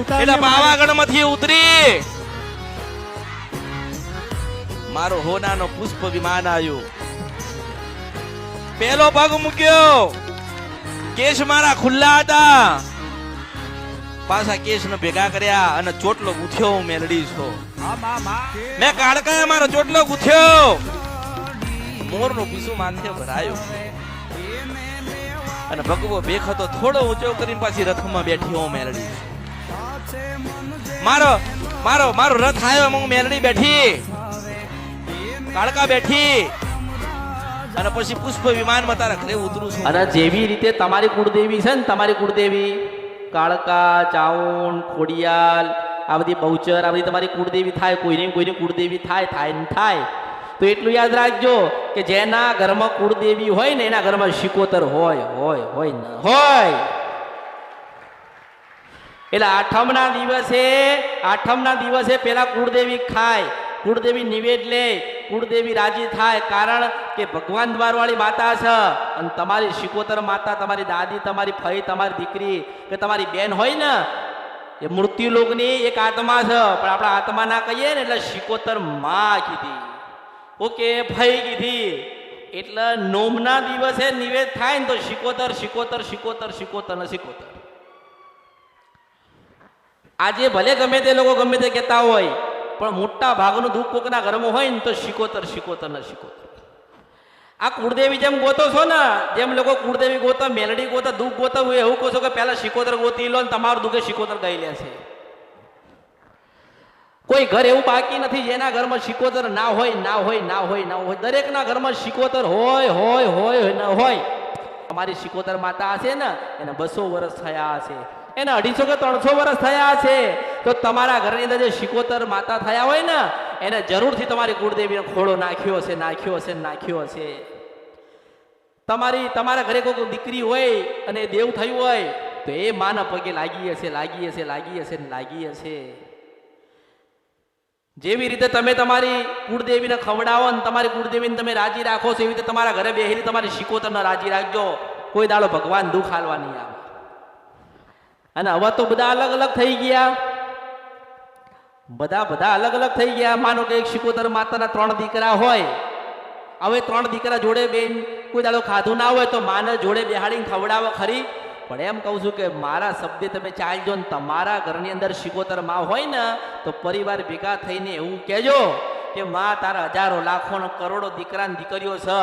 એટલે પાવાગઢમાંથી ઉતરી. મારો હોનાનો પુષ્પ વિમાન આવ્યું. પેલો પગ મૂક્યો. કેશ મારા ખુલ્લા હતા. પાછા કેશ ને ભેગા કર્યા અને ચોટલો ગુથ્યો હું મેલડી છો. મેં કાળકાએ મારો ચોટલો ગુથ્યો. મોરનું પીસું માથે ભરાયો. અને ભગવો ભેખ હતો થોડો ઊંચો કરીને પાછી રથમાં બેઠી હું મેલડી મારો મારો મારો રથ આવ્યો હું મેલડી બેઠી. કાળકા બેઠી. અને પછી પુષ્પ વિમાનમાં તારા ઘરે ઉતરું છું. અને જેવી રીતે તમારી કુળદેવી છે ને તમારી કુળદેવી, કાળકા, ચાઉન, ખોડિયાલ, આ બધી બહુચર, આ બધી તમારી કુળદેવી થાય, કોઈને કોઈને કુળદેવી થાય થાય ને થાય. તો એટલું યાદ રાખજો કે જેના ઘરમાં કુળદેવી હોય ને એના ઘરમાં શિકોતર હોય હોય હોય ને હોય. એટલે આઠમના દિવસે આઠમના દિવસે પેલા કુળદેવી ખાય, કુળદેવી નિવેદ લે, કુળદેવી રાજી થાય, કારણ કે ભગવાન દ્વારવાળી માતા છે. અને તમારી શિકોતર માતા, તમારી દાદી, તમારી ફઈ તમારી દીકરી, કે તમારી બેન હોય ને, એ મૃત્યુલોકની એક આત્મા છે. પણ આપણા આત્મા ના કહીએ ને, એટલે શિકોતરમાં કીધી. ઓકે ફઈ કીધી. એટલે નોમના દિવસે નિવેદ થાય ને તો શિકોતર શિકોતર શિકોતર શિકોતર ને શિકોતર. આજે ભલે ગમે તે લોકો ગમે તે કહેતા હોય, પણ મોટા ભાગનું દુઃખ કોકના ઘરમાં હોય ને તો શિકોતર શિકોતર ને શિકોતર. આ કુળદેવી જેમ ગોતો છો ને, જેમ લોકો કુળદેવી ગોતા, મેલડી ગોતો, દુઃખ ગોતા, હું એવું કહો છો કે પહેલાં શિકોતર ગોતી લો ને તમારું દુઃખે શિકોતર ગઈ લે છે. કોઈ ઘર એવું બાકી નથી જેના ઘરમાં શિકોતર ના હોય ના હોય ના હોય ના હોય. દરેકના ઘરમાં શિકોતર હોય હોય હોય, ન હોય. અમારી શિકોતર માતા હશે ને, એને બસો વર્ષ થયા હશે. એને અઢીસો કે ત્રણસો વર્ષ થયા છે. તો તમારા ઘરની અંદર જે શિકોતર માતા થયા હોય ને, એને જરૂરથી તમારી કુળદેવીનો ખોળો નાખ્યો હશે નાખ્યો હશે નાખ્યો હશે. તમારી, તમારા ઘરે કોઈ દીકરી હોય અને દેવ થયું હોય, તો એ માના પગે લાગી હશે લાગી હશે લાગી હશે લાગી હશે. જેવી રીતે તમે તમારી કુળદેવીને ખવડાવો ને તમારી કુળદેવીને તમે રાજી રાખો છો, એવી રીતે તમારા ઘરે બેહીને તમારી શિકોતરને રાજી રાખજો. કોઈ દાડો ભગવાન દુઃખ હાલવા નહીં આવે. અને હવે તો બધા અલગ અલગ થઈ ગયા. બધા બધા અલગ અલગ થઈ ગયા. માનો કે એક શિકોતર માતાના ત્રણ દીકરા હોય. હવે ત્રણ દીકરા જોડે બેન, કોઈ દાડો ખાધું ના હોય તો માને જોડે બેહાડીને ખવડાવો ખરી. પણ એમ કહું છું કે મારા શબ્દે તમે ચાલજો ને તમારા ઘરની અંદર શિકોતરમાં હોય ને, તો પરિવાર ભેગા થઈને એવું કહેજો કે માં, તારા હજારો લાખો કરોડો દીકરા દીકરીઓ છે.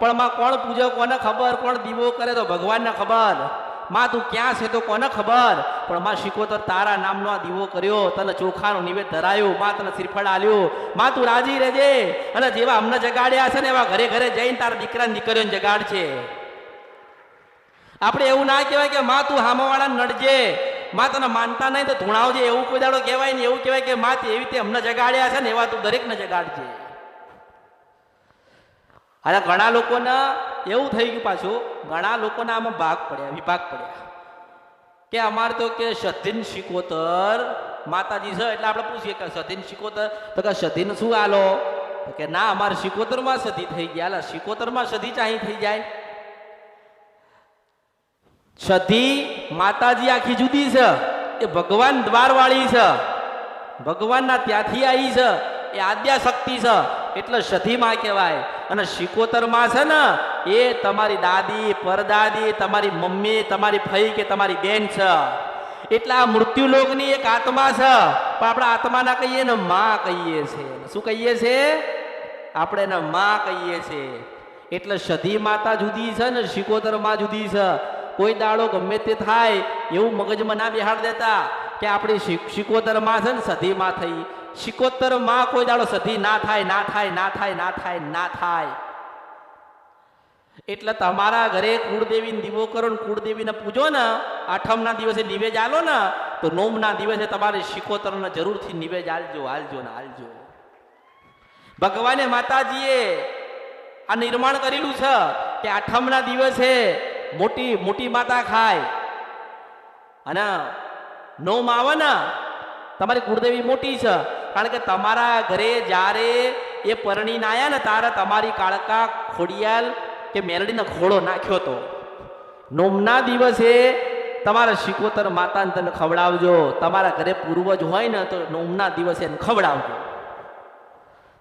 પણ માં કોણ પૂજો, કોને ખબર? કોણ દીવો કરે તો ભગવાનને ખબર. માં, તું ક્યાં છે તો કોને ખબર? પણ માં શિકોતર તારા નામનો આ દીવો કર્યો. તને ચોખાનું નિવેદ ધરાયું. માં, તને શ્રીફળ આલ્યું. માં, તું રાજી રહેજે. અને જેવા અમને જગાડ્યા છે ને એવા ઘરે ઘરે જઈને તારા દીકરા દીકરીઓને જગાડ છે આપણે એવું ના કહેવાય કે માં, તું હામાવાળા નડજે. માં, તને માનતા નહીં તો ધૂણાવજે. એવું કોઈ દાડો કહેવાય ને એવું કહેવાય કે માં એવી રીતે અમને જગાડ્યા છે ને એવા તું દરેકને જગાડજે. અરે ઘણા લોકોને એવું થઈ ગયું પાછું, ઘણા લોકોના આમાં ભાગ પડ્યા, વિભાગ પડ્યા. કે અમારે તો કે સધીન શિકોતર માતાજી છે, એટલે આપણે પૂછીએ કે સધીન શિકોતર? તો કે સધીન શું આલો? તો કે ના, અમારે શિકોતરમાં સધી થઈ ગયા. એટલે શિકોતરમાં સધી ચાહી થઈ જાય. સધી માતાજી આખી જુદી છે. એ ભગવાન દ્વારવાળી છે. ભગવાનના ત્યાંથી આવી છે. એ આદ્યા શક્તિ છે. એટલે સધીમાં કહેવાય. અને શિકોતરમાં છે ને, એ તમારી દાદી, પરદાદી, તમારી મમ્મી, તમારી ફઈ કે તમારી બેન છે. એટલે આ મૃત્યુલોકની એક આત્મા છે. પણ આપણે આત્માના કહીએ ને માં કહીએ છે. શું કહીએ છે? આપણે એને માં કહીએ છે. એટલે સધી માતા જુદી છે ને શિકોતરમાં જુદી છે. કોઈ દાડો ગમે તે થાય, એવું મગજમાં ના બેહાડ દેતા કે આપણી શિકોતરમાં છે ને સધી માં થઈ. માં કોઈ દાડો સધી ના થાય ના થાય ના થાય ના થાય ના થાય. એટલે તમારા ઘરે કુળદેવીને દીવો કરો ને કુળદેવીને પૂજો ને, આઠમના દિવસે નિવેજ આલો ને, તો નોમના દિવસે તમારે શિકોતરને જરૂરથી નિવેજ આલજો આલજો ને આલજો. ભગવાને માતાજીએ આ નિર્માણ કરેલું છે કે આઠમના દિવસે મોટી મોટી માતા ખાય. અને નોમ આવે ને, તમારી કુળદેવી મોટી છે કારણ કે તમારા ઘરે જ્યારે એ પરણીને આવ્યા ને તારે તમારી કાળકા ખોડિયાલ કે મેલડીને ખોળો નાખ્યો તો. નોમના દિવસે તમારા શિકોતર માતાને તમે ખવડાવજો. તમારા ઘરે પૂર્વજ હોય ને તો નોમના દિવસે એને ખવડાવજો.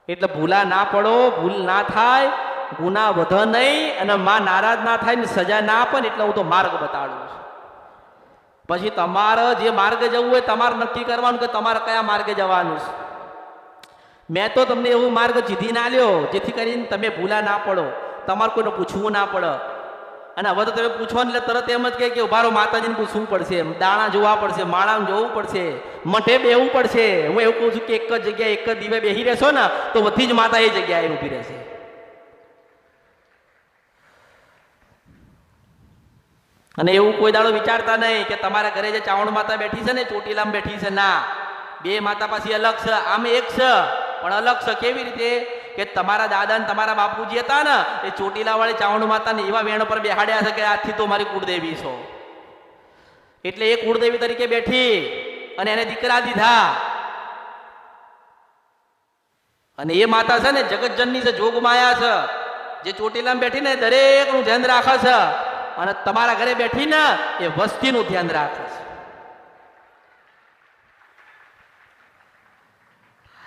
એટલે ભૂલા ના પડો, ભૂલ ના થાય, ગુના વધે નહીં અને માં નારાજ ના થાય ને સજા ના આપે એટલે હું તો માર્ગ બતાડું છું. પછી તમારે જે માર્ગે જવું હોય તમારે નક્કી કરવાનું કે તમારે કયા માર્ગે જવાનું છે. મેં તો તમને એવો માર્ગ જીધી ના લ્યો, જેથી કરીને તમે ભૂલા ના પડો. તમારે કોઈને પૂછવું ના પડે. અને હવે તો તમે પૂછો એટલે તરત એમ જ કહે કે ઉભારો માતાજીને પૂછવું પડશે, દાણા જોવા પડશે માળામાં જોવું પડશે, મઠે બેહવું પડશે. હું એવું કહું છું કે એક જ જગ્યાએ એક જ દીવે બેસી રહેશો ને, તો બધી જ માતા એ જગ્યાએ ઊભી રહેશે. અને એવું કોઈ દાડો વિચારતા નહીં કે તમારા ઘરે જે ચાવણ માતા બેઠી છે ને, ચોટીલામાં બેઠી છે, ના. બે માતા પાછી અલગ છે, આમ એક છે. પણ અલગ છે કેવી રીતે? કે તમારા દાદા ને તમારા બાપુજી હતા ને, એ ચોટીલા વાળી ચાવણ માતાને એવા વેણ પર બેહાડ્યા છે કે આજથી તો મારી કુળદેવી છો. એટલે એ કુળદેવી તરીકે બેઠી અને એને દીકરા દીધા. અને એ માતા છે ને જગતજનની છે જોગ માયા છે, જે ચોટીલામાં બેઠી ને, દરેકનું ધ્યાન રાખે છે. અને તમારા ઘરે બેઠીને એ વસ્તીનું ધ્યાન રાખે છે.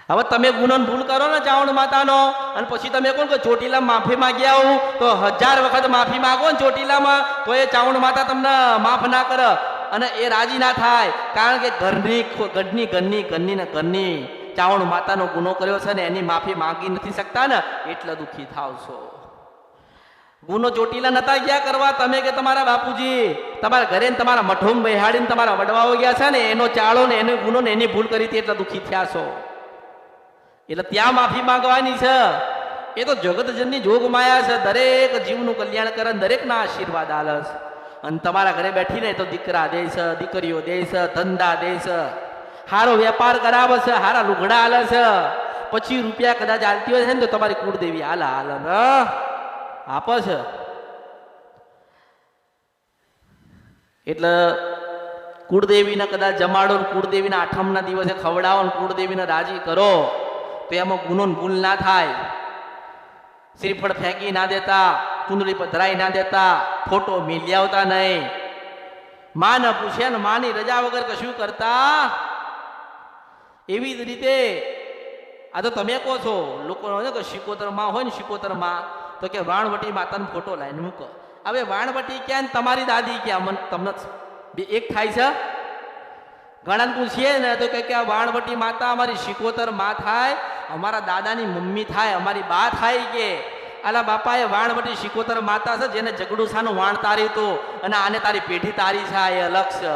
હવે તમે ગુનો ભૂલ કરો ને ચાવણ માતાનો, અને પછી તમે કોણ કે ચોટીલા માફી માંગ્યા આવું તો હજાર વખત માફી માગો ને ચોટીલામાં, તો એ ચાવણ માતા તમને માફ ના કરે અને એ રાજી ના થાય. કારણ કે ઘરની ગઢની ઘરની ઘરની ને ઘરની ચાવણ માતાનો ગુનો કર્યો છે ને એની માફી માંગી નથી શકતા ને, એટલે દુઃખી થાવ છો. ગુનો ચોટીલા નતા ગયા કરવા. તમે કે તમારા બાપુજી, તમારા ઘરે ને તમારા મઠોમ બેહાડીને તમારા વડવાઓ ગયા છે ને, એનો ચાળો ને, એનો ગુનો ને, એની ભૂલ કરી હતી દુઃખી થયા છો. એટલે ત્યાં માફી માંગવાની છે. એ તો જગતજનની જોગ માયા છે. દરેક જીવનું કલ્યાણ કરે દરેકના આશીર્વાદ આલે છે. અને તમારા ઘરે બેઠીને તો દીકરા દે છે, દીકરીઓ દે છે, ધંધા દે છે. સારો વેપાર કરાવે છે સારા લુગડા આલે છે. પછી રૂપિયા કદાચ આલતી હોય છે ને, તો તમારી કુળદેવી હાલા હાલ આપે છે. એટલે કુળદેવીને કદાચ જમાડો ને કુળદેવીના આઠમના દિવસે ખવડાવો ને કુળદેવીને રાજી કરો, તો એમાં ગુનો ભૂલ ના થાય. શ્રીફળ ફેંકી ના દેતા, ચુંદડી પધરાઈ ના દેતા, ફોટો મિલ્યાવતા નહીં. માં ને પૂછે ને માની રજા વગર કશું કરતા? એવી જ રીતે, આ તો તમે કહો છો લોકો શિકોતરમાં હોય ને શિકોતરમાં તો કે વાણવટી માતાનો ફોટો લાઈને મૂકો. હવે વાણવટી ક્યાં તમારી દાદી ક્યાં? મને તમને બે એક થાય છે. ઘણા પૂછીએ ને તો કે આ વાણવટી માતા અમારી શિકોતર મા થાય, અમારા દાદાની મમ્મી થાય, અમારી બા થાય કે? આલા બાપાએ વાણવટી શિકોતર માતા છે, જેને જગડુસાનું વાણ તારી હતું અને આને તારી પેઢી તારી છે એ અલગ છે.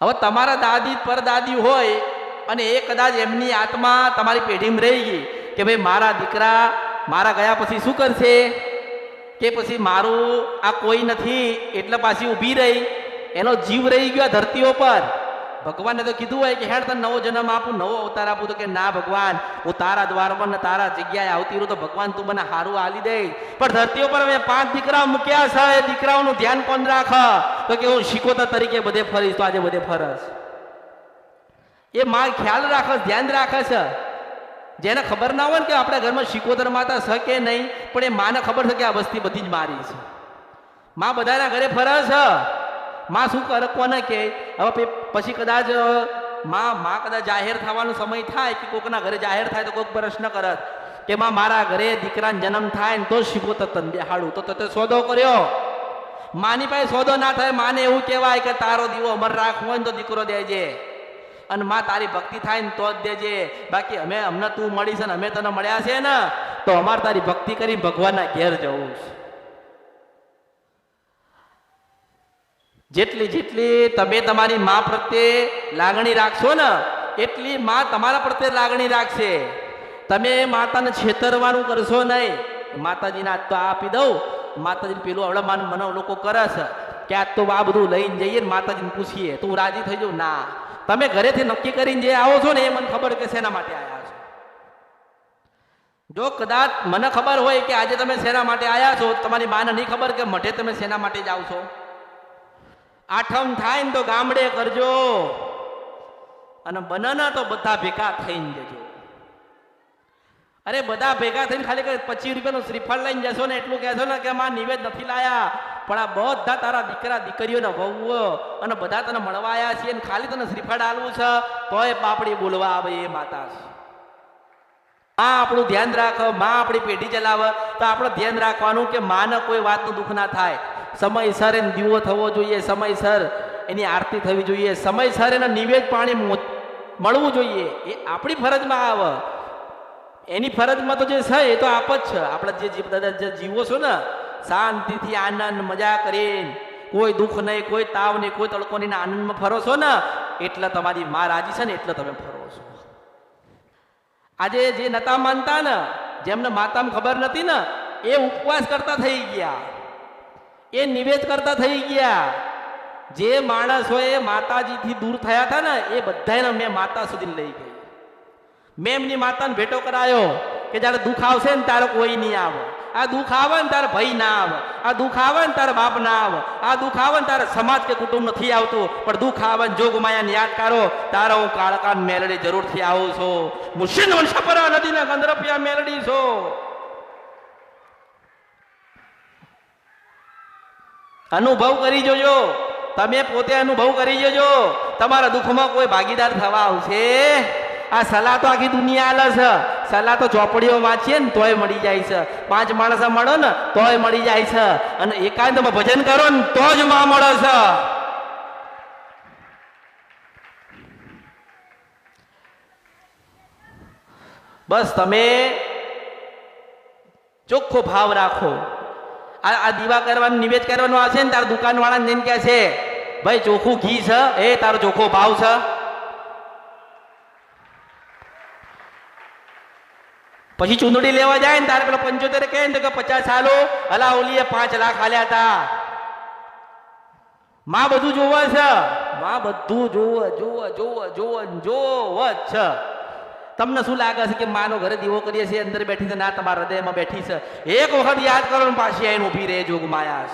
હવે તમારા દાદી પરદાદી હોય અને એ કદાચ એમની આત્મા તમારી પેઢીમાં રહી ગઈ કે ભાઈ, મારા દીકરા મારા ગયા પછી શું કરશે? કે પછી મારું આ કોઈ નથી, એટલે પાછી ઊભી રહી. એનો જીવ રહી ગયો ધરતીઓ પર. ભગવાને તો કીધું હોય કે, હેડ, તને નવો જન્મ આપું, નવો અવતાર આપું. તો કે, ના ભગવાન, હું તારા દ્વાર પર તારા જગ્યાએ આવતી રહું તો ભગવાન તું મને હારું આલી દે. પણ ધરતીઓ પર મેં પાંચ દીકરા મૂક્યા છે, એ દીકરાઓનું ધ્યાન કોણ રાખ? તો કે હું શીખોતા તરીકે બધે ફરીશ, તો આજે બધે ફરસ એ માં ખ્યાલ રાખે ધ્યાન રાખે છે. જેને ખબર ના હોય ને કે આપણા ઘરમાં શિકોદર માતા છે કે નહીં, પણ એ માને ખબર છે કે આ વસ્તી બધી જ મારી છે. માં બધાના ઘરે ફરે છે. માં શું કરે કોને કે? હવે પછી કદાચમાં માં કદાચ જાહેર થવાનો સમય થાય કે કોકના ઘરે જાહેર થાય તો કોઈક પ્રશ્ન કરત કે માં, મારા ઘરે દીકરાનો જન્મ થાય ને તો શિકોતર તન બેહાડું. તો તે સોદો કર્યો. માની પાસે સોદો ના થાય, માને એવું કહેવાય કે તારો દીવો અમર રાખવો હોય ને તો દીકરો દેજે. અને માં તારી ભક્તિ થાય ને તો જ દેજે. બાકી અમે, અમને તું મળી છે ને અમે તને મળ્યા છે ને, તો અમારે તારી ભક્તિ કરી ભગવાનના ઘેર જવું છે. જેટલી જેટલી તમે તમારી મા પ્રત્યે લાગણી રાખશો ને, એટલી મા તમારા પ્રત્યે લાગણી રાખશે. તમે માતાને છેતરવાનું કરશો નહીં. માતાજીને આજ તો આપી દઉં. માતાજીને પેલું આવડે માન મને લોકો કરે છે. કે આજ તો આ બધું લઈને જઈએ ને માતાજીને પૂછીએ. તું રાજી થઈ જાઉં? ના. તમે ઘરેથી નક્કી કરીને જે આવો છો ને એ મને ખબર કે શેના માટે આવ્યા છો. જો કદાચ મને ખબર હોય કે આજે તમે શેના માટે આવ્યા છો તમારી માને નહીં ખબર કે મઠે તમે શેના માટે જાઓ છો. આઠમ થાય ને તો ગામડે કરજો. અને બનાના તો બધા ભેગા થઈને જજો. અરે બધા ભેગા થઈને ખાલી પચીસ રૂપિયાનું શ્રીફળ લઈને જશો ને એટલું કહેશો ને કે માં નિવેદ નથી લાયા. પણ આ બધા તારા દીકરા દીકરીઓના વહુઓ અને બધા તને મળવા આવ્યા છે અને ખાલી તને શ્રીફળ આલવું છે, તોય બાપડી બોલવા આવે એ માતા છે. માં આપણું ધ્યાન રાખ, માં આપણી પેઢી ચલાવે, તો આપણે ધ્યાન રાખવાનું કે માને કોઈ વાતનું દુઃખ ના થાય. સમયસર એને દીવો થવો જોઈએ, સમયસર એની આરતી થવી જોઈએ, સમયસર એને નિવેદ પાણી મળવું જોઈએ. એ આપણી ફરજમાં આવે. એની ફરજમાં તો જે છે એ તો આપ જ છે. આપણે જે દાદા જે જીવો છો ને શાંતિથી આનંદ, મજા કરીને. કોઈ દુઃખ નહીં, કોઈ તાવ નહીં, કોઈ તડકો નહીં આનંદમાં ફરો છો ને, એટલે તમારી મા રાજી છે ને, એટલે તમે ફરો છો. આજે જે નતા માનતા ને, જેમને માતામાં ખબર નથી ને, એ ઉપવાસ કરતા થઈ ગયા. એ નિવેદ કરતા થઈ ગયા. જે માણસોએ માતાજીથી દૂર થયા હતા ને, એ બધાને મેં માતા સુધી લઈ ગઈ. મેં એમની માતાને ભેટો કરાયો કે જ્યારે દુઃખ આવશે ને, ત્યારે કોઈ નહીં આવે. આ દુઃખ આવે ને તારે ના આવે. આ દુઃખ તારે બાપ ના આવે. આ દુઃખ આવે તારે સમાજ કે કુટુંબ નથી આવતું. પણ દુઃખ આવે જોગ માયાને યાદ કરો, તારો હું કાળકાન મેલડી જરૂરથી આવું છું. મુશિન વંશપરા નદીના ગંદરપિયા મેલડી છો. અનુભવ કરી જોજો. તમે પોતે અનુભવ કરી જોજો. તમારા દુઃખમાં કોઈ ભાગીદાર થવા આવશે. આ સલાહ તો આખી દુનિયા આલે છે. સલાહ તો ચોપડીઓ વાંચીએ ને તોય મળી જાય છે. પાંચ માણસ મળો ને તોય મળી જાય છે. અને એકાંતમાં ભજન કરો ને તો જ માં મળે છે. બસ તમે ચોખ્ખો ભાવ રાખો. આ આ દીવા કરવાનું, નિવેદ કરવાનું આવશે ને તારા દુકાનવાળાને જઈને કહે છે, ભાઈ, ચોખ્ખું ઘી છે. એ તારો ચોખ્ખો ભાવ છે. પછી ચૂંદડી લેવા જાય ને તારે પેલો પંચોતેર કહે ને કે પચાસ હાલો. અલા ઓલીએ પાંચ લાખ હાલ્યા હતા માં બધું જોવે છે? માં બધું જોવે જોવે જોવે જોવે જોવે છે. તમને શું લાગે છે કે માનો ઘરે દીવો કરીએ છીએ, અંદર બેઠી છે, ના તમારા હૃદયમાં બેઠી છે? એક વખત યાદ કરો ને પાછી આવીને ઊભી રહે જોગ માયા.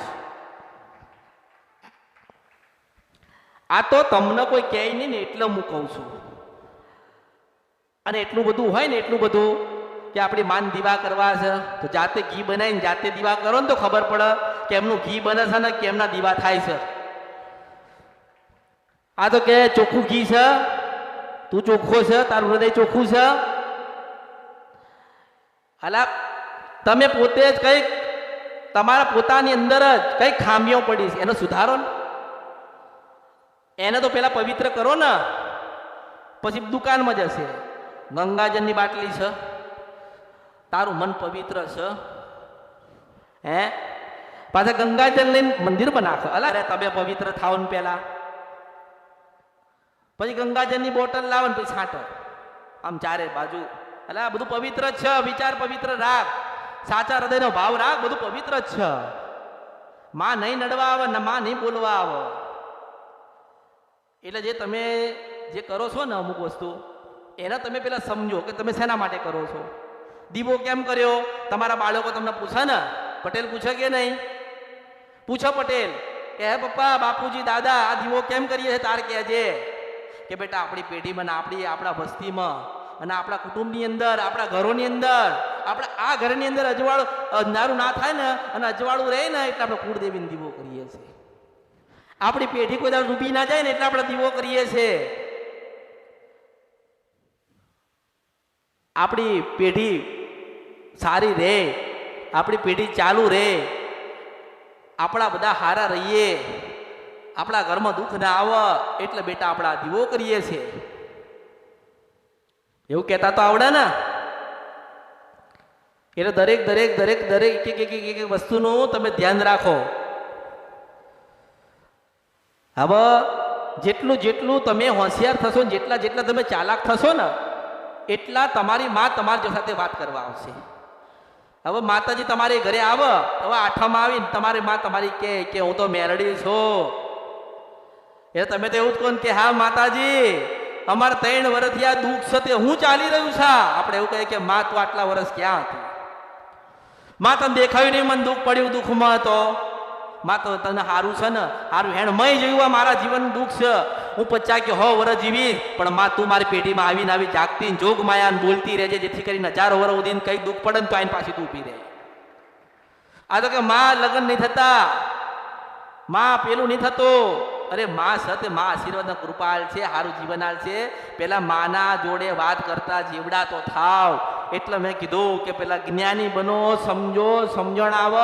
આ તો તમને કોઈ કહે નહીં ને, એટલે હું કહું છું. અને એટલું બધું હોય ને, એટલું બધું કે આપણી માન દીવા કરવા છે? તો જાતે ઘી બનાવીને જાતે દીવા કરો ને તો ખબર પડે કે એમનું ઘી બને છે ને કેમના દીવા થાય છે. આ તો કે ચોખ્ખું ઘી છે? તું ચોખ્ખો છે? તારું હૃદય ચોખ્ખું છે? અલા, તમે પોતે જ કંઈક, તમારા પોતાની અંદર જ કંઈક ખામીઓ પડી છે. એનો સુધારો ને. એને તો પેલા પવિત્ર કરો ને. પછી દુકાનમાં જશે. ગંગાજળની બાટલી છે. તારું મન પવિત્ર છે. હે? પાછા ગંગાજલ લઈને મંદિરમાં નાખો અલા રે, તમે પવિત્ર થાવ ને પેલા. પછી ગંગાજળની બોટલ લાવો ને પછી છાંટો. આમ ચારે બાજુ. એટલે આ બધું પવિત્ર છે. વિચાર પવિત્ર રાખ. સાચા હૃદયનો ભાવ રાખ. બધું પવિત્ર જ છે. માં નહીં નડવા આવે ને માં નહીં બોલવા આવે એટલે જે તમે જે કરો છો ને અમુક વસ્તુ, એના તમે પેલા સમજો કે તમે શેના માટે કરો છો. દીવો કેમ કર્યો? તમારા બાળકો તમને પૂછે ને? પટેલ પૂછે કે નહીં? પૂછો પટેલ. કે હે પપ્પા, બાપુજી, દાદા, આ દીવો કેમ કરીએ છે? તાર કહેજે કે, બેટા, આપણી પેઢીમાં આપણી, આપણા વસ્તીમાં અને આપણા કુટુંબની અંદર, આપણા ઘરોની અંદર, આપણે આ ઘરની અંદર અજવાળું, અંધારું ના થાય ને અને અજવાળું રહે ને એટલે આપણે કુળદેવીને દીવો કરીએ છીએ. આપણી પેઢી કોઈ દાડો ડૂબી ના જાય ને એટલે આપણે દીવો કરીએ છીએ. આપણી પેઢી સારી રહે આપણી પેઢી ચાલુ રહે આપણા બધા હારા રહીએ, આપણા ઘરમાં દુઃખ ના આવે, એટલે બેટા આપણા દીવો કરીએ છીએ. એવું કહેતા તો આવડે ને? એટલે દરેક દરેક દરેક દરેક એક એક એક એક વસ્તુનું તમે ધ્યાન રાખો. હવે જેટલું જેટલું તમે હોશિયાર થશો ને જેટલા જેટલા તમે ચાલાક થશો ને એટલા તમારી માં તમારી સાથે વાત કરવા આવશે. હવે માતાજી તમારી ઘરે આવો. હવે આઠમ આવીને તમારી માં તમારી કે કે હું તો મેરડી છું. એ તમે તો એવું જ કહો કે, હા, માતાજી, અમારે ત્રણ વર્ષથી આ દુઃખ છે તે હું ચાલી રહ્યું છે. આપણે એવું કહીએ કે, માં, તું આટલા વર્ષ ક્યાં હતી? માં, તને દેખાયું નહીં, મને દુઃખ પડ્યું, દુઃખમાં હતો. માં તો તને સારું છે ને? સારું હેણ, મય જોયું મારા જીવન દુઃખ છે. હું પચાસ કે હો વર જીવીશ, પણ માં તું મારી પેઢીમાં આવીને આવી જાગતી જોગ માયા બોલતી રહેજે, જેથી કરીને હજારો વર સુધી કઈ દુઃખ પડે ને તો આઈને પાછી તું ઊભી રહે. આ તો કે માં લગ્ન નહીં થતા. માં પેલું નહીં થતું. અરે માં સત્યમાં આશીર્વાદ કૃપાલ છે સારું જીવન આલ છે. પેલા માના જોડે વાત કરતા જીવડા તો થાવ. એટલે મેં કીધું કે પેલા જ્ઞાની બનો, સમજો, સમજણ આવ.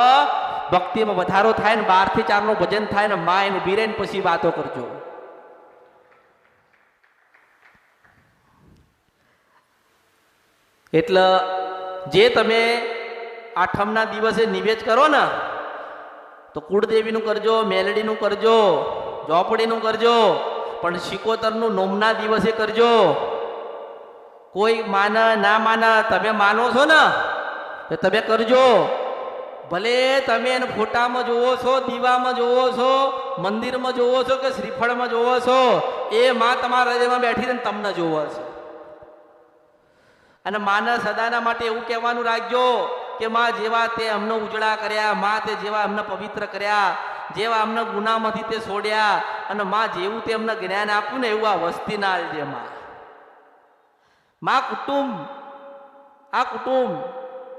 ભક્તિમાં વધારો થાય ને બારથી ચારનું ભજન થાય ને માં એનું બીરે પછી વાતો કરજો. એટલે જે તમે આઠમના દિવસે નિવેદ કરો ને, તો કુળદેવીનું કરજો, મેલડીનું કરજો, ઝોપડીનું કરજો, પણ શિકોતરનું નોમના દિવસે કરજો. કોઈ માન, ના માના, તમે માનો છો ને, તો તમે કરજો. ભલે તમે એને ફોટામાં જોવો છો, દીવામાં જોવો છો, મંદિરમાં જોવો છો કે શ્રીફળમાં જોવો છો, એ માં તમારા હૃદયમાં બેઠી રહીને તમને જોવો છે. અને માના સદાના માટે એવું કહેવાનું રાખજો કે માં જેવા તે અમને ઉજળા કર્યા, માં તે જેવા અમને પવિત્ર કર્યા, જેવા અમને ગુનામાંથી તે છોડ્યા, અને માં જેવું તે અમને જ્ઞાન આપ્યું ને એવું આ વસ્તી ના માં. માં કુટુંબ, આ કુટુંબ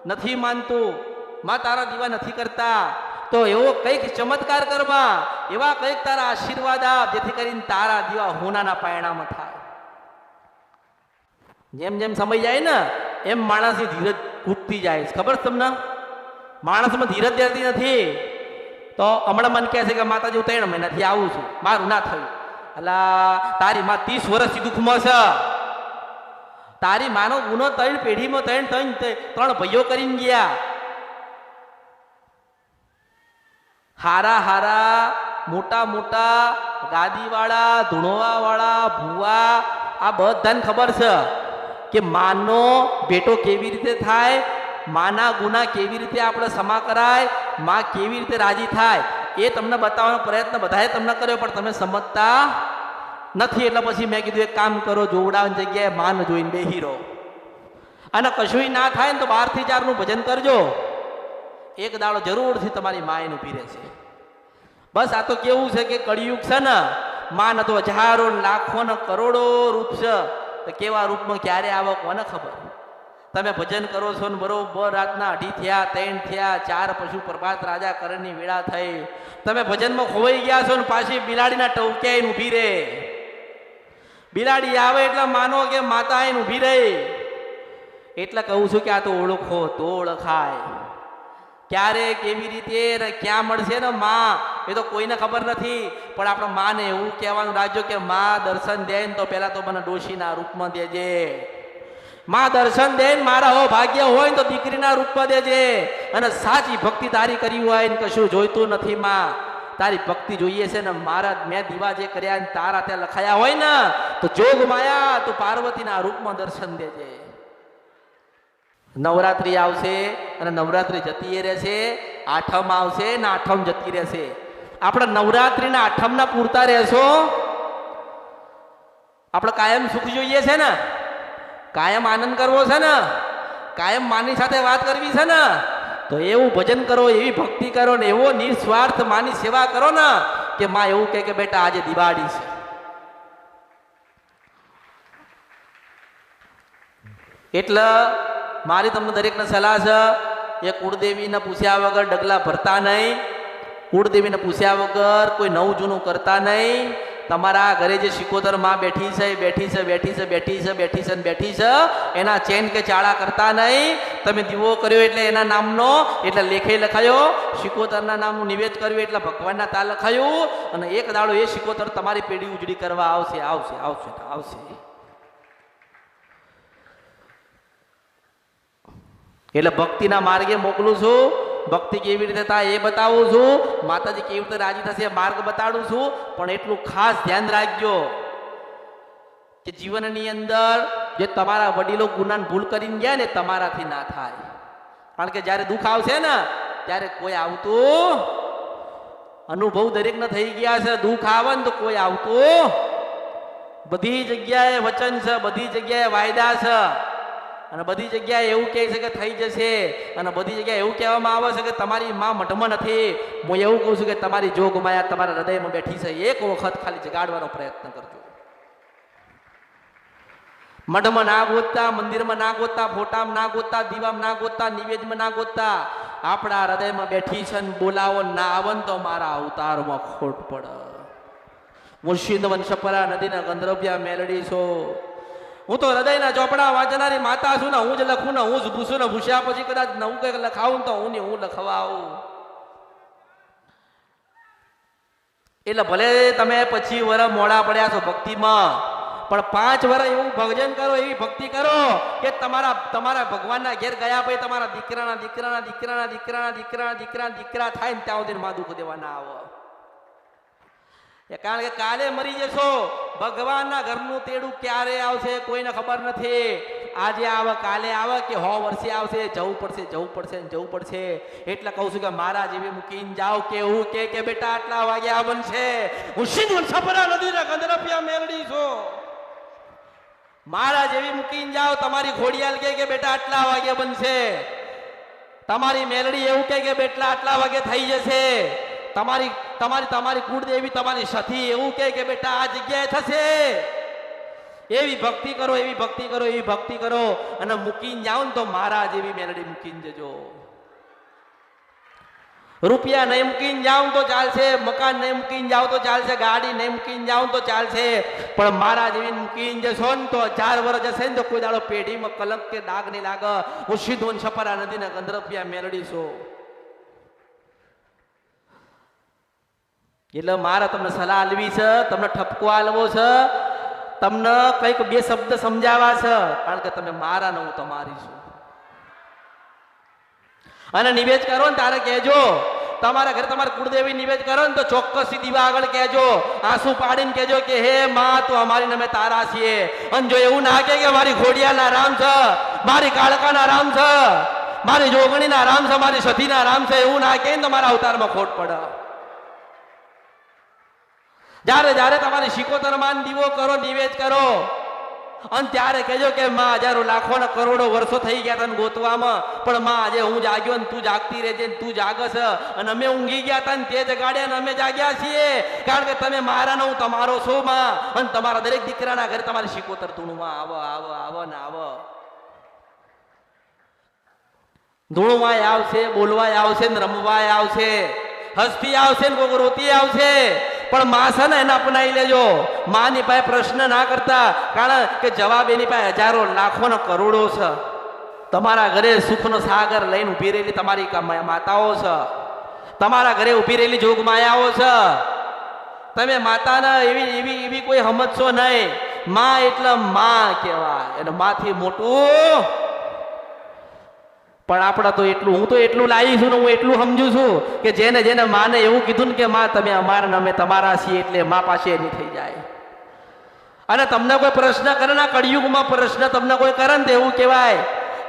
નથી માનતું. માં તારા દીવા નથી કરતા. તો એવો કંઈક ચમત્કાર કરવા, એવા કંઈક તારા આશીર્વાદ આપ, જેથી કરીને તારા દીવા હોનાના પાયણામાં થાય. જેમ જેમ સમય જાય ને, એમ માણસની ધીરજ ખૂટતી જાય ખબર છે તમને? માણસમાં ધીરજ દેતી નથી. તો હમણાં મને કહે છે કે માતાજી, હું ત્રણ મહિનાથી આવું છું. મારું ના થયું. અલા, તારી માં ત્રીસ વર્ષથી દુઃખમાં છે. તારી માનો ગુનો ત્રણ પેઢીમાં ત્રણ ત્રણ ત્રણ ભાઈઓ કરીને ગયા. હારા હારા મોટા મોટા ગાદીવાળા, ધૂણોવાવાળા, ભૂવા, આ બધાને ખબર છે કે માનો બેટો કેવી રીતે થાય, માના ગુના કેવી રીતે આપણે ક્ષમા કરાય, માં કેવી રીતે રાજી થાય, એ તમને બતાવવાનો પ્રયત્ન બધાએ તમને કર્યો, પણ તમે સમજતા નથી. એટલે પછી મેં કીધું, એક કામ કરો જોવડાવવાની જગ્યાએ માન જોઈને બે હીરો અને કશુંય ના થાય ને તો બારથી ચારનું ભજન કરજો. એક દાડો જરૂરથી તમારી માયનું પીરે છે બસ આ તો કેવું છે કે કળિયુગ છે ને, માન તો હજારો લાખો ને કરોડો રૂપ છે. તો કેવા રૂપમાં ક્યારે આવો કોને ખબર. તમે ભજન કરો છો ને બરોબર રાતના અઢી થયા, ત્રણ થયા, ચાર પશુ પ્રભાત રાજા કરણની વેળા થઈ. તમે ભજનમાં ખોવાઈ ગયા છો ને પાછી બિલાડીના ટવક્યા ઊભી રહે બિલાડી આવે એટલે માનો કે માતા ઊભી રહી. એટલે કહું છું કે આ તો ઓળખો, તો ઓળખાય. ક્યારે કેવી રીતે ક્યાં મળશે ને માં? એ તો કોઈને ખબર નથી. પણ આપણે માને એવું કહેવાનું રાખજો કે માં દર્શન દે ને તો પહેલાં તો મને ડોશીના રૂપમાં દેજે. માં દર્શન દે ને મારા હો ભાગ્ય હોય ને તો દીકરીના રૂપમાં દેજે. અને સાચી ભક્તિ તારી કરી હોય ને કશું જોઈતું નથી માં. તારી ભક્તિ જોઈએ છે ને મારા મેં દીવા જે કર્યા ને તારા ત્યાં લખાયા હોય ને, તો જોગ માયા તું પાર્વતીના રૂપમાં દર્શન દેજે. નવરાત્રિ આવશે અને નવરાત્રિ જતી રહેશે, આઠમ આવશે ને આઠમ જતી રહેશે. આપણે નવરાત્રિના આઠમના પૂરતા રહેશો. આપણે કાયમ સુખ જોઈએ છે ને? કાયમ આનંદ કરવો છે ને? કાયમ માની સાથે વાત કરવી છે ને? તો એવું ભજન કરો, એવી ભક્તિ કરો ને એવો નિસ્વાર્થ માની સેવા કરો ને કે માં એવું કહે કે બેટા આજે દિવાળી છે. એટલે મારી તમને દરેકને સલાહ છે. એ કુળદેવીને પૂછ્યા વગર ડગલા ભરતા નહીં. કુળદેવીને પૂછ્યા વગર કોઈ નવું જૂનું કરતા નહીં. તમારા ઘરે જે શિકોતરમાં બેઠી છે બેઠી છે બેઠી છે બેઠી છે બેઠી છે બેઠી છે, એના ચેન કે ચાળા કરતા નહીં. તમે દીવો કર્યો એટલે એના નામનો, એટલે લેખે લખાયો. શિકોતરના નામનું નિવેદ કર્યું એટલે ભગવાનના તા લખાયું. અને એક દાડો એ શિકોતર તમારી પેઢી ઉજળી કરવા આવશે આવશે આવશે આવશે. એટલે ભક્તિના માર્ગે મોકલું છું. ભક્તિ કેવી રીતે થાય એ બતાવું છું. માતાજી કેવી રીતે રાજી થશે માર્ગ બતાડું છું. પણ એટલું ખાસ ધ્યાન રાખજો કે જીવનની અંદર જે તમારા વડીલો ગુનાન ભૂલ કરીને ગયા ને તમારાથી ના થાય. કારણ કે જ્યારે દુઃખ આવશે ને, ત્યારે કોઈ આવતું અનુભવ દરેકને થઈ ગયા છે. દુઃખ આવે ને તો કોઈ આવતું. બધી જગ્યાએ વચન છે, બધી જગ્યાએ વાયદા છે. અને બધી જગ્યાએ એવું કહે છે કે થઈ જશે. અને બધી જગ્યાએ એવું કહેવામાં આવે છે કે તમારી માં મઠમાં નથી. હું એવું કહું છું કે તમારી જોગ માયા તમારા હૃદયમાં બેઠી છે. એક વખત ખાલી જગાડવાનો પ્રયત્ન કરજો. મઠમાં ના ગોતતા, મંદિરમાં ના ગોતતા, ફોટામાં ના ગોતતા, દીવામાં ના ગોતતા, નિવેદમાં ના ગોતતા. આપણા હૃદયમાં બેઠી છે ને બોલાવો, ના આવે ને તો મારા અવતારમાં ખોટ પડે. મુર્શિદ વંશપરા નદીના ગંધર્ભ્યા મેલડી છો. હું તો હૃદયના ચોપડા વાંચનારી માતા છું ને હું જ લખું ને હું જ ભૂસું ને ભૂસ્યા પછી કદાચ નવું કંઈક લખાવું તો હું ને હું લખવા આવું એટલે ભલે તમે પછી વર મોડા પડ્યા છો ભક્તિમાં, પણ પાંચ વર એવું ભજન કરો, એવી ભક્તિ કરો કે તમારા તમારા ભગવાનના ઘેર ગયા પછી તમારા દીકરાના દીકરાના દીકરાના દીકરાના દીકરાના દીકરાના, દીકરા થાય ને ત્યાં સુધી માં દુઃખ દેવા ના આવો. કારણ કે કાલે મરી જશો. ભગવાનના ઘરનું તેડું ક્યારે આવશે કોઈને ખબર નથી. આજે આવે, કાલે આવે કે હો વર્ષે આવશે, જવું પડશે જવું પડશે જવું પડશે. એટલે કહું છું કે મારા જેવી મૂકીને જાઓ કે હું કે કે બેટા આટલા વાગ્યા બનશે. હું સિંધ સપરા નદીના ગંદરપિયા મેળડી છું. મારા જેવી મૂકીને જાઓ, તમારી ઘોડિયાલ કે કે બેટા આટલા વાગે બનશે. તમારી મેલડી એવું કે કે બેટલા આટલા વાગે થઈ જશે. તમારી તમારી તમારી કુળદેવી તમારી સતી એવું કહે કે બેટા, આ જગ્યાએ થશે. એવી ભક્તિ કરો, એવી ભક્તિ કરો, એવી ભક્તિ કરો અને મૂકીને જાઓ ને તો મારા જેવી મેલડી મૂકીને જજો. રૂપિયા નહીં મૂકીને જાઓ તો ચાલશે, મકાન નહીં મૂકીને જાઓ તો ચાલશે, ગાડી નહીં મૂકીને જાઓ તો ચાલશે. પણ મારા જેવી મૂકીને જશો ને તો ચાર વર્ષ જશે ને તો કોઈ દાડો પેઢીમાં કલંક કે ડાઘ નહીં લાગે. હું સીધો ને છપરા નદીના ગંધરપિયા મેલડી એટલે મારે તમને સલાહ આલવી છે, તમને ઠપકો આલવો છે, તમને કંઈક બે શબ્દ સમજાવવા છે, કારણ કે તમે મારા ને હું તમારી છું. અને નિવેદ કરો ને તારે કહેજો, તમારા ઘરે તમારે કુળદેવી નિવેદ કરો ને તો ચોક્કસ દીવા આગળ કહેજો, આંસુ પાડીને કહેજો કે, હે માં, તું અમારી અમે તારા છીએ. અને જો એવું ના કે મારી ઘોડિયાના રામ છે, મારી કાળકાના રામ છે, મારી જોગણીના રામ છે, મારી સતીના રામ છે, એવું ના કે ને તો અવતારમાં ખોટ પડે. જ્યારે જ્યારે તમારે શિકોતર માન દીવો કરો, નિવેદ કરો, અને ત્યારે કહેજો કે માં હજારો લાખો ને કરોડો વર્ષો થઈ ગયા તને ગોતવામાં, પણ માં, આજે હું જાગ્યો ને તું જાગતી રહેજે ને તું જાગસ. અને અમે ઊંઘી ગયા હતા ને તે જગાડ્યા ને અમે જાગ્યા છીએ. કારણ કે તમે મારા હું તમારો છો, માં. અને તમારા દરેક દીકરાના ઘરે તમારે શિકોતર ધૂણમાં આવો આવો આવો ને આવો. ધૂણવાય આવશે, બોલવાય આવશે ને રમવાય આવશે. હસતી આવશે ને કોક રોતી આવશે. પણ માં છે ને, એને અપનાવી લેજો. માની પાસે પ્રશ્ન ના કરતા, કારણ કે જવાબ એની પાસે હજારો લાખો ને કરોડો છે. તમારા ઘરે સુખનો સાગર લઈને ઊભી રહેલી તમારી માતાઓ છે. તમારા ઘરે ઊભી રહેલી જોગ માયાઓ છે. તમે માતાના એવી એવી એવી કોઈ સમજશો નહીં. માં એટલે માં કહેવાય. અને માથી મોટું પણ આપણા તો એટલું, હું તો એટલું લાવી છું ને હું એટલું સમજુ છું કે જેને જેને માને એવું કીધું ને કે માં, તમે અમારા અમે તમારા છીએ એટલે મા પાસે એની થઈ જાય. અને તમને કોઈ પ્રશ્ન કરે ના કળિયુગમાં પ્રશ્ન તમને કોઈ કરે ને એવું કહેવાય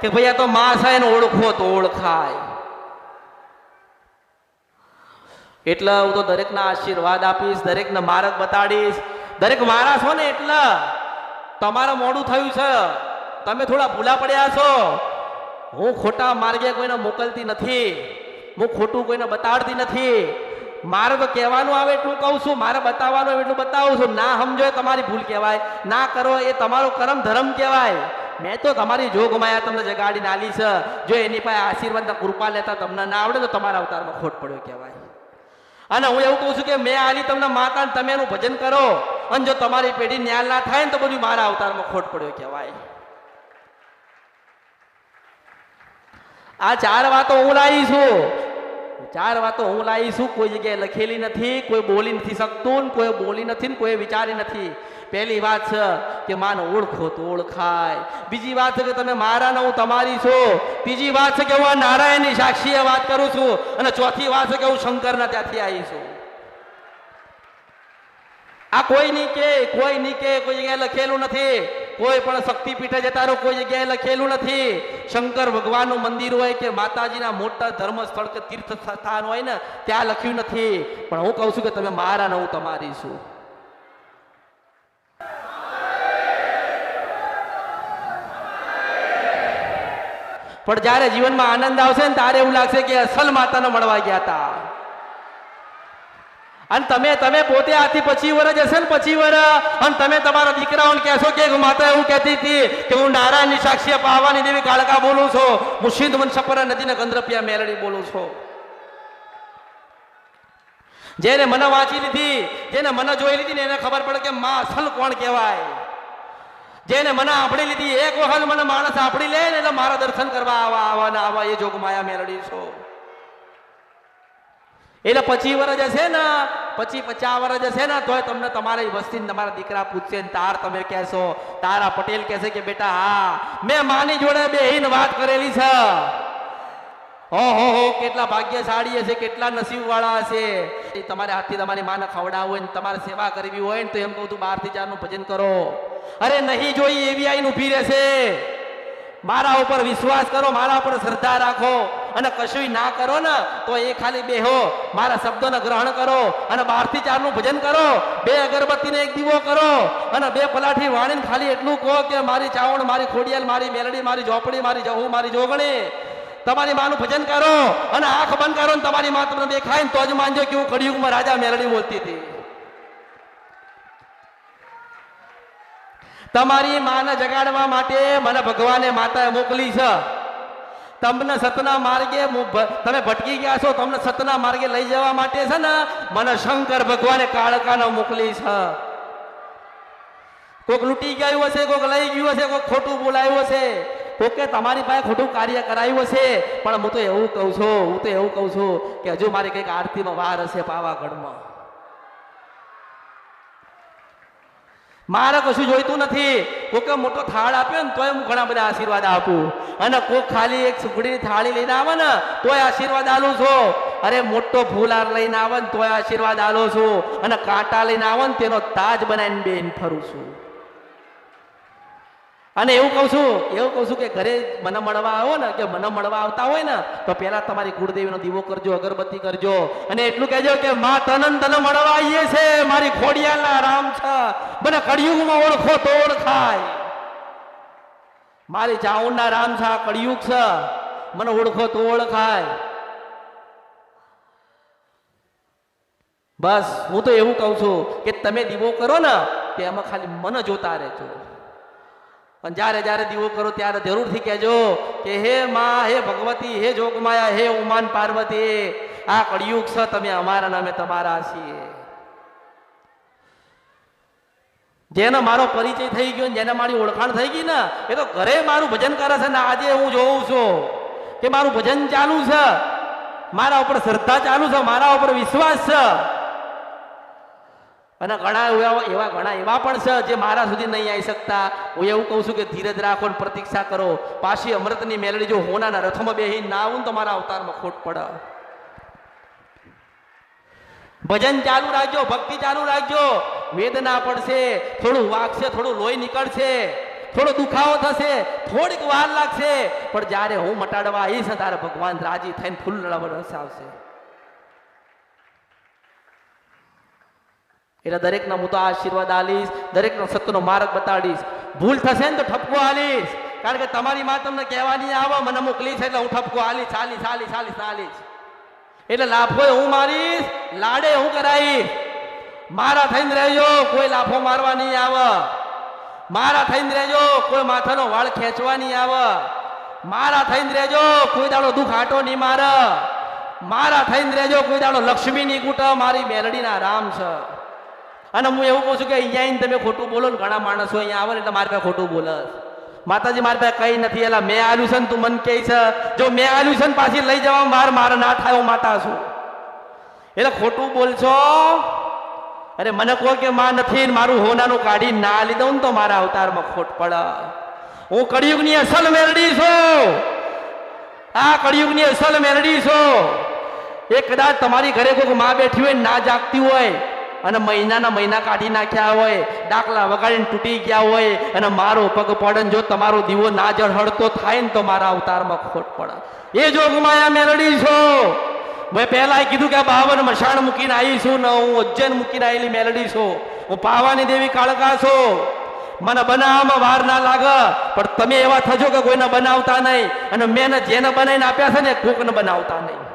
કે ભાઈ, આ તો માં છે એને ઓળખો તો ઓળખાય. એટલે હું તો દરેકના આશીર્વાદ આપીશ, દરેકને માર્ગ બતાડીશ. દરેક મારા છો ને એટલે તમારે મોડું થયું છે. તમે થોડા ભૂલા પડ્યા છો. હું ખોટા માર્ગે કોઈને મોકલતી નથી. હું ખોટું કોઈને બતાડતી નથી. મારે તો કહેવાનું આવે એટલું કહું છું, મારે બતાવવાનું આવે એટલું બતાવું છું. ના સમજો એ તમારી ભૂલ કહેવાય, ના કરો એ તમારો કરમ ધર્મ કહેવાય. મેં તો તમારી જોગ માયા તમને જગાડીને આલી છે. જો એની પાસે આશીર્વાદ કૃપા લેતા તમને ના આવડે તો તમારા અવતારમાં ખોટ પડ્યો કહેવાય. અને હું એવું કહું છું કે મેં આલી તમને માતા તમે એનું ભજન કરો. અને જો તમારી પેઢી ન્યાલ ના થાય ને તો બધું મારા અવતારમાં ખોટ પડ્યો કહેવાય. આ ચાર વાતો હું લાવી છું. ચાર વાતો હું લાવી છું, કોઈ જગ્યાએ લખેલી નથી, કોઈ બોલી નથી શકતું કોઈ બોલી નથી કોઈ વિચારી નથી. પહેલી વાત છે કે માને ઓળખો તો ઓળખાય. બીજી વાત છે કે તમે મારા ને હું તમારી છો. ત્રીજી વાત છે કે હું આ નારાયણની સાક્ષીએ વાત કરું છું. અને ચોથી વાત છે કે હું શંકરના ત્યાંથી આવી છું. આ કોઈ નહીં કે, કોઈ નહીં કે, કોઈ જગ્યાએ લખેલું નથી. કોઈ પણ શક્તિપીઠે જતા કોઈ જગ્યાએ લખેલું નથી. શંકર ભગવાનનું મંદિર હોય કે માતાજીના મોટા ધર્મ સ્થળ કે તીર્થ સ્થાન હોય ને, ત્યાં લખ્યું નથી. પણ હું કહું છું કે તમે મારા ને હું તમારી છું. પણ જ્યારે જીવનમાં આનંદ આવશે ને, ત્યારે એવું લાગશે કે અસલ માતાને મળવા ગયા હતા. અને તમે તમે પોતે આથી પચી વર જશે ને પચી વર. અને તમે તમારા દીકરાઓને કહેશો કે માતા એવું કહેતી હતી કે હું નારાયણની સાક્ષી પાવાની દેવી કાળકા બોલું છું. હું સિંધ વન સપરા નદીને ગંદ્રપિયા મેલડી બોલું છું. જેને મને વાંચી લીધી, જેને મને જોઈ લીધી ને એને ખબર પડે કે માં અસલ કોણ કહેવાય. જેને મને આપણી લીધી, એક વખત મને માણસ આપણી લે ને એટલે મારા દર્શન કરવા આવા આવા ને આવા એ જોગ માયા મેળડી છો. એટલે પચી વર્ષ હશે ને પછી પચાસ વર્ષ હશે ને, તોય તમને તમારી વસ્તી તમારા દીકરા પૂછશે ને તાર તમે કહેશો, તારા પટેલ કહેશે કે બેટા, હા, મેં માની જોડે બેહીને વાત કરેલી છે. ઓહો હો કેટલા ભાગ્યશાળી હશે, કેટલા નસીબ વાળા હશે તમારે હાથથી તમારી માને ખવડાવવું હોય ને, તમારે સેવા કરવી હોય ને, તો એમ કહું તું બારથી ચારનું ભજન કરો. અરે નહીં જોઈ, એવી આઈને ઊભી રહેશે. મારા ઉપર વિશ્વાસ કરો, મારા ઉપર શ્રદ્ધા રાખો. અને કશું ના કરો ને, તો એ ખાલી બેહો. મારા શબ્દોને ગ્રહણ કરો અને બારથી ચારનું ભજન કરો. બે અગરબત્તીને એક દીવો કરો અને બે પલાઠી વાણીને ખાલી એટલું કહો કે મારી ચાવણ, મારી ખોડિયાલ, મારી મેલડી, મારી ઝોપડી, મારી જહુ, મારી જોગણી. તમારી માનું ભજન કરો અને આંખ બંધ કરો ને તમારી માં તમને દેખાય ને તો જ માનજો કે હું રાજા મેલડી બોલતી હતી. તમારી માને જગાડવા માટે મને ભગવાને માતાએ મોકલી છે. તમને સતના માર્ગે તમે ભટકી ગયા છો, તમને સતના માર્ગે લઈ જવા માટે છે ને, મને શંકર ભગવાને કાળકાનો મોકલી છે. કોક લૂંટી ગયું હશે, કોક લઈ ગયું હશે, કોક ખોટું બોલાયું હશે. કોકે તમારી પાસે ખોટું કાર્ય કરાયું હશે, પણ હું તો એવું કહું છું, હું તો એવું કહું છું કે હજુ મારી કંઈક આરતીમાં વાર હશે પાવાગઢમાં. મારે કશું જોઈતું નથી. કોકે મોટો થાળ આપ્યો ને તોય હું ઘણા બધા આશીર્વાદ આપું. અને કોક ખાલી એક સુખડીની થાળી લઈને આવે ને તોય આશીર્વાદ આલું છું. અરે મોટો ફૂલાર લઈને આવે ને તોય આશીર્વાદ આલો છું. અને કાંટા લઈને આવે ને તેનો તાજ બનાવીને બેન ફરું છું. અને એવું કહું છું, એવું કહું છું કે ઘરે મને મળવા આવો ને, કે મને મળવા આવતા હોય ને, તો પહેલા તમારી કુળદેવીનો દીવો કરજો, અગરબત્તી કરજો. અને એટલું કહેજો કે માં તનન તને મળવા આવીએ છે, મારી ખોડિયાલના રામ છે. મને કળિયુગમાં ઓળખો તો ઓળખાય. મારી ચાઉંડના રામ છે કળિયુગ છે. મને ઓળખો તો ઓળખાય. બસ, હું તો એવું કહું છું કે તમે દીવો કરો ને તેમાં ખાલી મને જોતા રહેજો. પણ જ્યારે જ્યારે દીવો કરો ત્યારે જરૂરથી કહેજો કે હે માં, હે ભગવતી, હે જોગમાયા, હે ઉમાન પાર્વતી, આ કળિયુગ છે તમે અમારા નામે તમારા છીએ. જેનો મારો પરિચય થઈ ગયો જેને મારી ઓળખાણ થઈ ગઈ ને, એ તો ઘરે મારું ભજન કરે છે ને આજે હું જોઉં છું કે મારું ભજન ચાલુ છે. મારા ઉપર શ્રદ્ધા ચાલુ છે, મારા ઉપર વિશ્વાસ છે. અને ઘણા એવા એવા ઘણા એવા પણ છે જે મારા સુધી નહીં આવી શકતા. હું એવું કહું છું કે ધીરજ રાખો ને પ્રતીક્ષા કરો. પાછી અમૃતની મેલડી જો હોનાના રથમાં બેહી ના આવું તો મારા અવતારમાં ખોટ પડે. ભજન ચાલુ રાખજો, ભક્તિ ચાલુ રાખજો. વેદના પડશે, થોડું વાગશે, થોડું લોહી નીકળશે, થોડો દુખાવો થશે, થોડીક વાર લાગશે. પણ જ્યારે હું મટાડવા આવીશ ત્યારે ભગવાન રાજી થઈને ફૂલ રસ આવશે એટલે દરેકના મુદ્દા આશીર્વાદ આલીશ, દરેકનો સત્યનો માર્ગ બતાડીશ. ભૂલ થશે ને તો ઠપકો આલીશ. કારણ કે તમારી માં તમને કહેવાની આવે મને મોકલી છે એટલે હું ઠપકો આલીશ આલીશ આલીશ આલીશ આલીશ. એટલે લાફો હું મારીશ, લાડે હું કરાવીશ મારા થઈને રહેજો, કોઈ લાફો મારવા નહીં આવે. મારા થઈને રહેજો, કોઈ માથાનો વાળ ખેંચવા નહીં આવે. મારા થઈને રહેજો, કોઈ દાડો દુઃખ આટો નહીં મારે. મારા થઈને રહેજો, કોઈ દાડો લક્ષ્મી નહીં કૂટ, મારી મેલડીના રામ છે. અને હું એવું કહું છું કે અહીંયા આવીને તમે ખોટું બોલો ને, ઘણા માણસો અહીંયા આવે ને એટલે મારી પાસે ખોટું બોલે માતાજી, મારી પાસે કઈ નથી, એલા મેં આલ્યું છે ને તું મન કહે છે, જો મેં આલ્યું છે ને પાછી લઈ જવા, માર, મારે ના થાય હું માતા છું એટલે ખોટું બોલશો? અરે મને કહો કે માં નથી મારું હોનાનું કાઢી ના લીધો ને તો મારા અવતારમાં ખોટ પડે. હું કળિયુગની અસલ મેરડી છું. આ કળિયુગની અસલ મેરડી છું. એ કદાચ તમારી ઘરે કોઈ માં બેઠી હોય ના જાગતી હોય અને મહિનાના મહિના કાઢી નાખ્યા હોય ડાકલા વગાડીને તૂટી ગયા હોય, અને મારો પગ પડે જો તમારો દીવો ના જળહળતો થાય ને તો મારા અવતારમાં ખોટ પડે. એ જોગમાયા મેલડી છો. મેં પહેલા કીધું કે બાવન મશાણ મૂકીને આવી છું ને હું ઉજ્જૈન મૂકીને આવેલી મેલડી છું. હું પાવાની દેવી કાળકા છું. મને બનાવવામાં વાર ના લાગે, પણ તમે એવા થજો કે કોઈને બનાવતા નહીં. અને મેં જેને બનાવીને આપ્યા છે ને કોકને બનાવતા નહીં.